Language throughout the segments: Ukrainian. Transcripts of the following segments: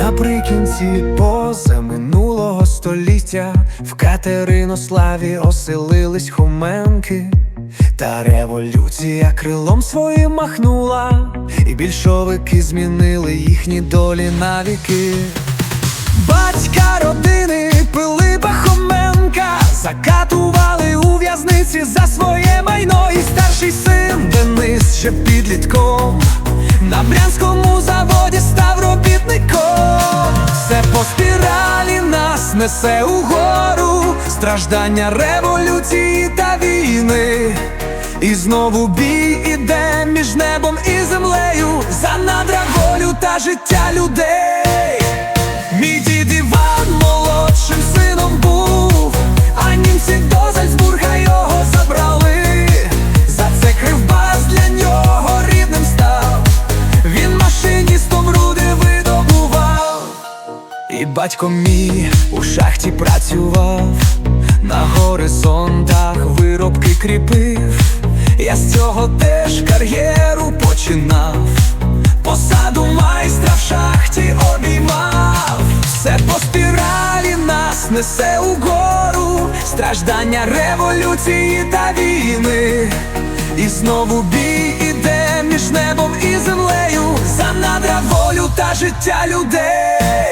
наприкінці позаминулого століття в Катеринославі оселились хоменки, та революція крилом своїм махнула, і більшовики змінили їхні долі навіки. Батька родини Пилипа Хоменка закатували у в'язниці за своє майно і старший син Денис ще підлітком на брянському заводі став робітником. Все по спіралі нас несе угору, страждання революції та війни. І знову бій іде між небом і землею за надра волю та життя людей. Батько мій у шахті працював, на горизонтах виробки кріпив. Я з цього теж кар'єру починав, посаду майстра в шахті обіймав. Все по спіралі нас несе угору, страждання революції та війни. І знову бій іде між небом і землею за надра волю та життя людей.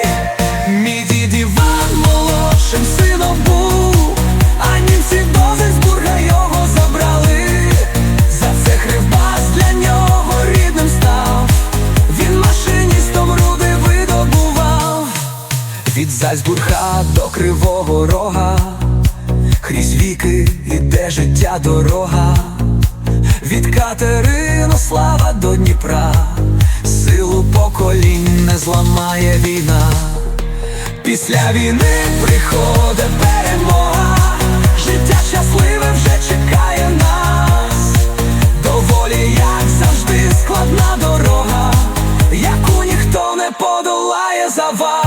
Від Зальцбурга до Кривого Рога, крізь віки іде життя дорога. Від Катеринослава до Дніпра, силу поколінь не зламає війна. Після війни приходить перемога, життя щасливе вже чекає нас. Доволі, як завжди, складна дорога, яку ніхто не подолає за вас.